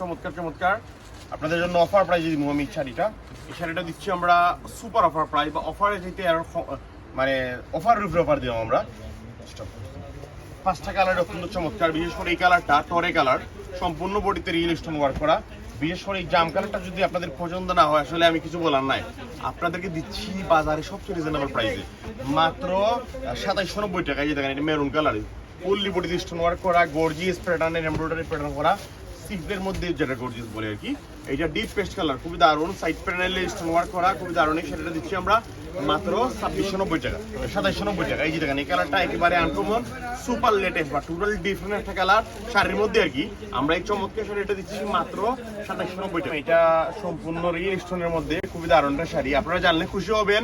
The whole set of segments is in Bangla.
চমৎকার চমৎকার। আপনাদের জন্য অফার দিব আমি শাড়িটা। এই শাড়িটা দিচ্ছি আমরা সুপার অফার বা অফারে যেতে আর মানে অফার আমরা। পাঁচটা কালার অত্যন্ত চমৎকার, বিশেষ করে এই কালারটা টরে কালার সম্পূর্ণ বডিতে রিয়েল স্টোন ওয়ার্ক করা। বিশেষ করে এই জাম কালারটা যদি আপনাদের পছন্দ না হয়, আসলে আমি কিছু বলার নাই। আপনাদেরকে দিচ্ছি বাজারে সবচেয়ে রিজনেবল প্রাইসে মাত্র সাতাইশশো নব্বই টাকা। এই দেখেন, এটা মেরুন কালার ফুললি বডিতে স্টোন ওয়ার্ক করা গর্জিয়াস প্যাটার্নের এমব্রয়ডারি প্যাটার্ন করা। সিল্কের মধ্যে যেটা গর্জিয়াস বলে আর কি এটা ডিপ পেস্ট কালার খুবই দারুণ সাইড প্যানেলে স্টোন ওয়ার্ক করা, খুবই দারুণ। শাড়িটা দিচ্ছি আমরা মাত্র ছাব্বিশশো নব্বই টাকা সাতাইশশো নব্বই টাকা। এই যে দেখেন, এই কালারটা একেবারে আনকমন সুপার লেটেস্ট বা টোটাল ডিফারেন্ট একটা কালার শাড়ির মধ্যে আর কি। আমরা এই চমৎকার শাড়িটা দিচ্ছি মাত্র সাতাইশশো নব্বই টাকা। এটা সম্পূর্ণ রিয়েল স্টোনের মধ্যে, খুবই দারুণ একটা শাড়ি। আপনারা জানলে খুশি হবেন।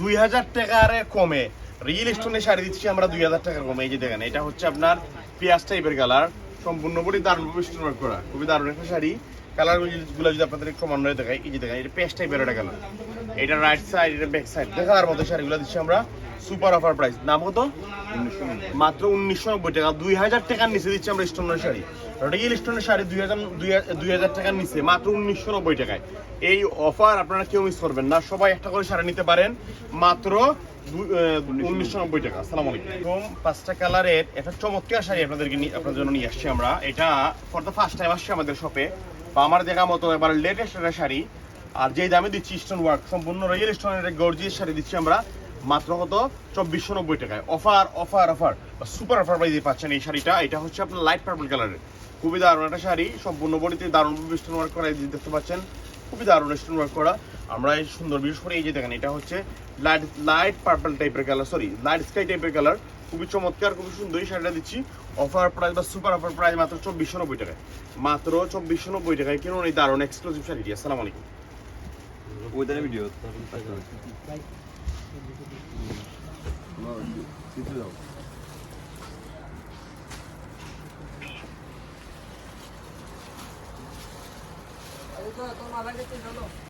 দুই হাজার টাকার কমে রিয়েল স্টোনের শাড়ি দিচ্ছি আমরা দুই হাজার টাকার কমে। এই যে দেখেন, এটা হচ্ছে আপনার পেঁয়াজ টাইপের কালার সম্পূর্ণ বডি দারুণ স্টোন করা। খুবই দারুণ একটা শাড়ি। কালারগুলো যদি আপনাদের ক্রমান্বয়ে দেখাই, এই যে দেখায় এটা পেস্ট টাইপের একটা কালার এটা রাইট সাইড এটা ব্যাক সাইড দেখার মতো শাড়িগুলো দিচ্ছি আমরা। Super offer price. নাম কত? মাত্র উনিশশো নব্বই টাকা। দুই হাজার টাকার নিচে দিচ্ছি আমরা স্টোনের শাড়ি। রিয়েল স্টোনের শাড়ি দুই হাজার দুই হাজার টাকার নিচে, মাত্র উনিশশো নব্বই টাকায়। এই অফার আপনারা কেউ মিস করবেন না। সবাই একটা করে শাড়ি নিতে পারেন। মাত্র উনিশশো নব্বই টাকা। আসসালামু আলাইকুম। পাঁচটা কালারের একটা চমৎকার শাড়ি আপনাদেরকে আপনাদের জন্য নিয়ে আসছি আমরা। এটা ফর দ্য ফার্স্ট টাইম আসছে আমাদের শপে বা আমার দেখা মতো এবার লেটেস্ট একটা শাড়ি। আর যেই দামে দিচ্ছি স্টোন ওয়ার্ক সম্পূর্ণ রিয়েল স্টোনের গর্জিয়াস শাড়ি দিচ্ছি আমরা। মাত্র কত? চব্বিশশো নব্বই টাকায়। Offer offer offer super offer প্রাইজে পাচ্ছেন এই শাড়িটা। এটা হচ্ছে আপনার লাইট পার্পল কালারের খুবই দারুণ একটা শাড়ি। সম্পূর্ণ বডিতে দারুণ স্টোন ওয়ার্ক করা দেখতে পাচ্ছেন। খুবই দারুণ স্টোন ওয়ার্ক করা। আমরা এই সুন্দর বিশেষ করে এই যে দেখেন, এটা হচ্ছে লাইট লাইট পার্পল টাইপের কালার সরি লাইট স্কাই টাইপের কালার খুবই চমৎকার, খুবই সুন্দর এই শাড়িটা দিচ্ছি। অফার প্রাইস বা সুপার অফার প্রাইস মাত্র চব্বিশশো নব্বই টাকায়। মাত্র চব্বিশশো নব্বই টাকায় কিনুন এই দারুণ এক্সক্লুসিভ শাড়িটি। আসসালামু আলাইকুম। ওইটার ভিডিও 那你就，就这样。哎，你这怎么还给它扔了？